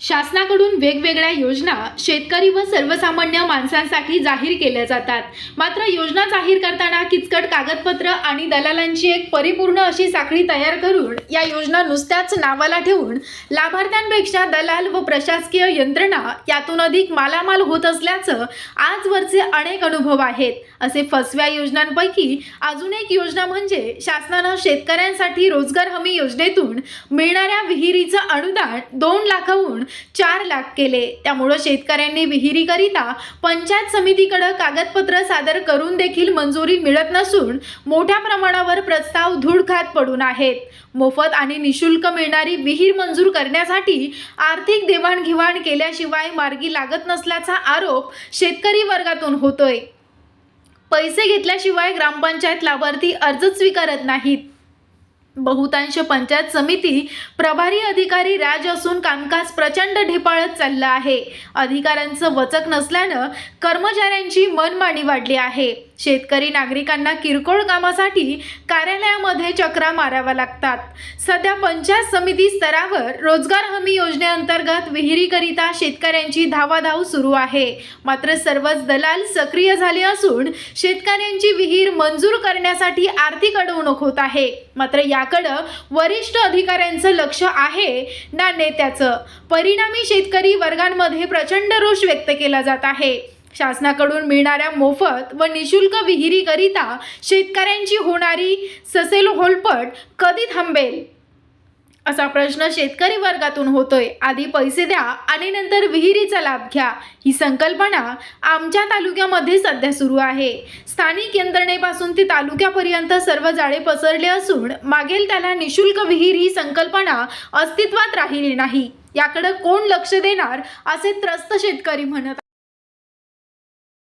शासनाकडून वेगवेगळ्या योजना शेतकरी व सर्वसामान्य माणसांसाठी जाहीर केल्या जातात. मात्र योजना जाहीर करताना किचकट कागदपत्र आणि दलालांची एक परिपूर्ण अशी साखळी तयार करून या योजना नुसत्याच नावाला ठेवून लाभार्थ्यांपेक्षा दलाल व प्रशासकीय यंत्रणा यातून अधिक मालामाल होत असल्याचं आजवरचे अनेक अनुभव आहेत. असे फसव्या योजनांपैकी अजून एक योजना म्हणजे शासनानं शेतकऱ्यांसाठी रोजगार हमी योजनेतून मिळणाऱ्या विहिरीचं अनुदान दोन लाखाहून चार लाख केले. त्यामुळं शेतकऱ्यांनी विहिरीकरिता पंचायत समितीकडं कागदपत्र सादर करून देखील मंजुरी मिळत नसून मोठ्या प्रमाणावर प्रस्ताव धूळखात पडून आहेत. मोफत आणि निशुल्क मिळणारी विहीर मंजूर करण्यासाठी आर्थिक देवाणघेवाण केल्याशिवाय मार्गी लागत नसल्याचा आरोप शेतकरी वर्गातून होतोय. पैसे घेतल्याशिवाय ग्रामपंचायत लाभार्थी अर्ज स्वीकारत नाहीत. बहुतांश पंचायत समिती प्रभारी अधिकारी राज असून कामकाज प्रचंड ढेपाळत चाललं आहे. अधिकाऱ्यांचं वचक नसल्यानं कर्मचाऱ्यांची मनमानी वाढली आहे. शेतकरी नागरिकांना किरकोळ कामासाठी कार्यालयामध्ये चक्रा माराव्या लागतात. सध्या पंचायत समिती स्तरावर रोजगार हमी योजनेअंतर्गत विहिरीकरिता शेतकऱ्यांची धावाधाव सुरू आहे. मात्र सर्वच दलाल सक्रिय झाले असून शेतकऱ्यांची विहीर मंजूर करण्यासाठी आर्थिक अडवणूक होत आहे. मात्र याकडं वरिष्ठ अधिकाऱ्यांचं लक्ष आहे ना नेत्याचं. परिणामी शेतकरी वर्गांमध्ये प्रचंड रोष व्यक्त केला जात आहे. शासनाकडून मिळणाऱ्या मोफत व निशुल्क विहिरीकरिता शेतकऱ्यांची होणारी ससेल होलपट कधी थांबेल? असा प्रश्न शेतकरी वर्गातून होतोय. आधी पैसे द्या आणि नंतर विहिरीचा लाभ घ्या. ही संकल्पना आमच्या तालुक्यामध्ये सध्या सुरू आहे. स्थानिक यंत्रणेपासून ते तालुक्यापर्यंत सर्व जाळे पसरले असून मागेल त्याला निशुल्क विहीर ही संकल्पना अस्तित्वात राहिली नाही. याकडे कोण लक्ष देणार असे त्रस्त शेतकरी म्हणत